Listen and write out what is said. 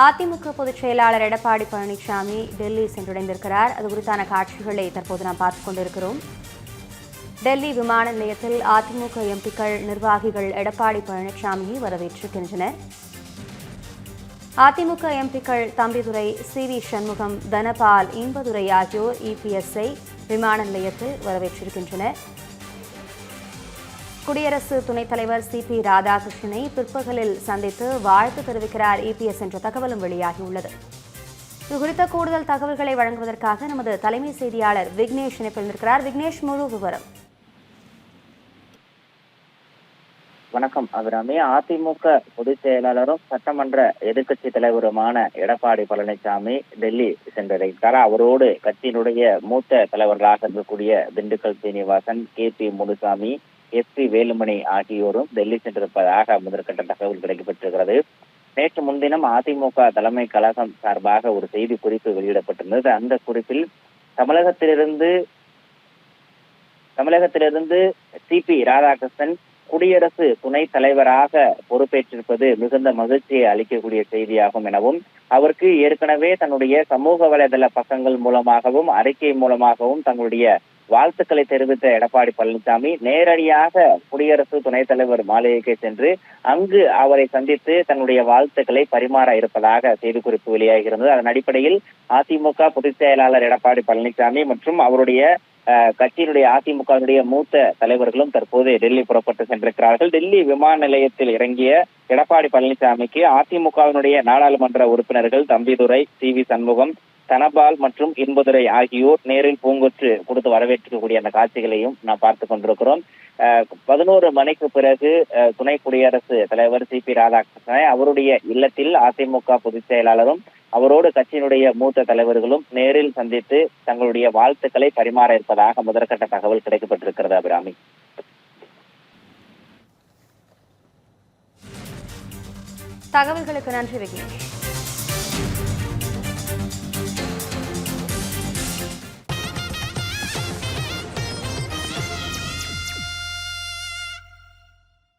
அதிமுக பொதுச் செயலாளர் எடப்பாடி பழனிசாமி டெல்லி சென்றடைந்திருக்கிறார். அது குறித்தான காட்சிகளை தற்போது நாம் பார்த்துக் கொண்டிருக்கிறோம். டெல்லி விமான நிலையத்தில் அதிமுக எம்பிக்கள் நிர்வாகிகள் எடப்பாடி பழனிசாமியை வரவேற்றிருக்கின்றனர் அதிமுக எம்பிக்கள் தம்பிதுரை சி. வி. சண்முகம் தனபால் இன்பதுரை ஆகியோர் இபிஎஸ்ஐ விமான நிலையத்தில் வரவேற்றிருக்கின்றனர். குடியரசு துணைத் தலைவர் சி பி ராதாகிருஷ்ணனை பிற்பகலில் சந்தித்து வாழ்த்து தெரிவிக்கிறார் இபிஎஸ் என்ற தகவலும் வெளியாகியுள்ளது. இதுகுறித்த கூடுதல் தகவல்களை வழங்குவதற்காக நமது தலைமை செய்தியாளர் விக்னேஷ் இணைப்பில் விக்னேஷ் முழு விவரம். வணக்கம். அபிராமி அதிமுக பொதுச் செயலாளரும் சட்டமன்ற எதிர்க்கட்சி தலைவருமான எடப்பாடி பழனிசாமி டெல்லி சென்றடைந்தார் அவரோடு கட்சியினுடைய மூத்த தலைவர்களாக இருக்கக்கூடிய Dindigul Sreenivasan K P Munusamy S P Velumani ஆகியோரும் டெல்லி சென்றிருப்பதாக முதற்கட்ட தகவல் கிடைக்கப்பட்டிருக்கிறது. நேற்று முன்தினம் அதிமுக தலைமை கழகம் சார்பாக ஒரு செய்தி குறிப்பு வெளியிடப்பட்டிருந்தது. அந்த குறிப்பில் தமிழகத்திலிருந்து தமிழகத்திலிருந்து சி பி ராதாகிருஷ்ணன் குடியரசு துணைத் தலைவராக பொறுப்பேற்றிருப்பது மிகுந்த மகிழ்ச்சியை அளிக்கக்கூடிய செய்தியாகும் எனவும் அவருக்கு ஏற்கனவே தன்னுடைய சமூக வலைதள பக்கங்கள் மூலமாகவும் அறிக்கை மூலமாகவும் தங்களுடைய வாழ்த்துக்களை தெரிவித்த எடப்பாடி பழனிசாமி நேரடியாக குடியரசு துணைத் தலைவர் மாளிகைக்கு சென்று அங்கு அவரை சந்தித்து தன்னுடைய வாழ்த்துக்களை பரிமாற இருப்பதாக செய்தி குறிப்பு வெளியாகிறது. அதன் அடிப்படையில் அதிமுக பொதுச் செயலாளர் எடப்பாடி பழனிசாமி மற்றும் அவருடைய அஹ், கட்சியினுடைய அதிமுகவினுடைய மூத்த தலைவர்களும் தற்போது டெல்லி புறப்பட்டு சென்றிருக்கிறார்கள். டெல்லி விமான நிலையத்தில் இறங்கிய எடப்பாடி பழனிசாமிக்கு அதிமுகவினுடைய நாடாளுமன்ற உறுப்பினர்கள் தம்பிதுரை சி வி சண்முகம் தனபால் மற்றும் இன்பதுரை ஆகியோர் நேரில் பூங்கொற்று கொடுத்து வரவேற்கக்கூடிய அந்த காட்சிகளையும் நாம் பார்த்து கொண்டிருக்கிறோம். அஹ், பதினோரு மணிக்கு பிறகு அஹ், துணை குடியரசு தலைவர் சி. பி. ராதாகிருஷ்ணனை அவருடைய இல்லத்தில் அதிமுக பொதுச் செயலாளரும் அவரோடு கட்சியினுடைய மூத்த தலைவர்களும் நேரில் சந்தித்து தங்களுடைய வாழ்த்துக்களை பரிமாற இருப்பதாக முதற்கட்ட தகவல் கிடைக்கப்பட்டிருக்கிறது அபிராமி. தகவல்களுக்கு நன்றி விக்னேஷ்